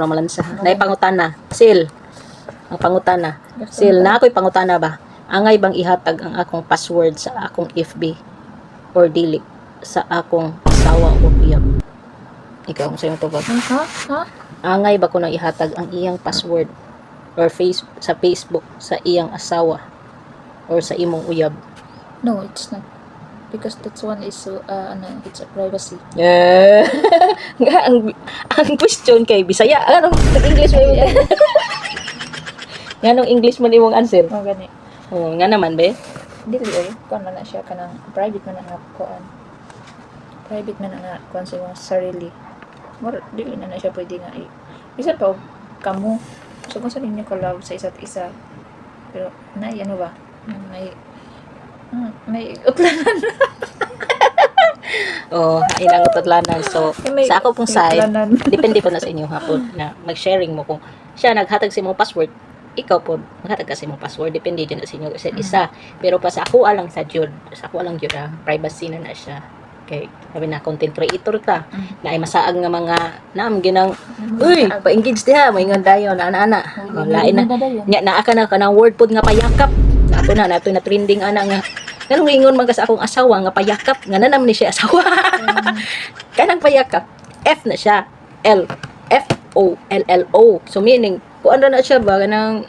para malansa. Nay pangutana. Sil. Ang pangutana. Sil, na ako'y pangutana ba? Angay bang ihatag ang akong password sa akong FB or dili sa akong asawa o uyab? Ikaw, sa'yo to ba? Ha? Ha? Angay ba ko nang ihatag ang iyang password or face sa Facebook sa iyang asawa or sa imong uyab? No, it's not. Because that one is uh, ano, it's a privacy. Yeah. Nga, ang, ang question kay Bisaya. Anong English mo yung Nga nung English mo imong answer? Oh, gani. Oh, nga naman, be. Dili, oy. Kuan man na siya kanang private man na nga kuan. Private man na nga kuan sa imong sarili. More, dili na na siya pwede nga i. Bisan pa, og kamo. So, kung sa ninyo ka love sa isa't isa. Pero, nay, ano ba? May, may utlanan. Oh, ilang utotlanan. So, May sa ako pong side, depende po na sa inyo hapon na mag-sharing mo kung siya naghatag sa imong password, ikaw po maghatag ka sa imong password. Depende din na sa inyo isa isa. Pero pa sa ako alang sa Jud, sa ako alang Jud, ah, privacy na na siya. Kay sabi na content creator ka, Mm. na ay masaag nga mga naam ginang uy, pa-engage diha, moingon dayon ana-ana. Oh, lain na. Nya naa ka na kanang word pod nga payakap. Ato na nato na trending ana nga Ganun ingon man sa akong asawa nga payakap nga nanam ni siya asawa. Kanang payakap F na siya. L F O L L O. So meaning kuan na siya ba kanang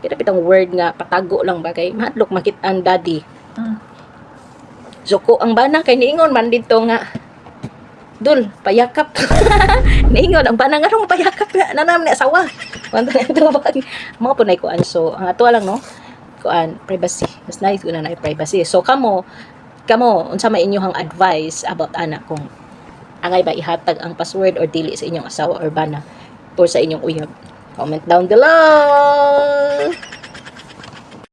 pitang word nga patago lang ba kay mahadlok makit ang daddy. Mm. So ko ang bana kay niingon man dito nga Dul, payakap. niingon ang bana nga rong payakap nga nanam ni asawa. Wala na ito ba? Mga punay kuan. So ang ato lang no kuan privacy. Mas nice ko na na privacy. So kamo kamo unsa may inyong advice about ana kung angay ba ihatag ang password or dili sa inyong asawa or bana or sa inyong uyab. Comment down below.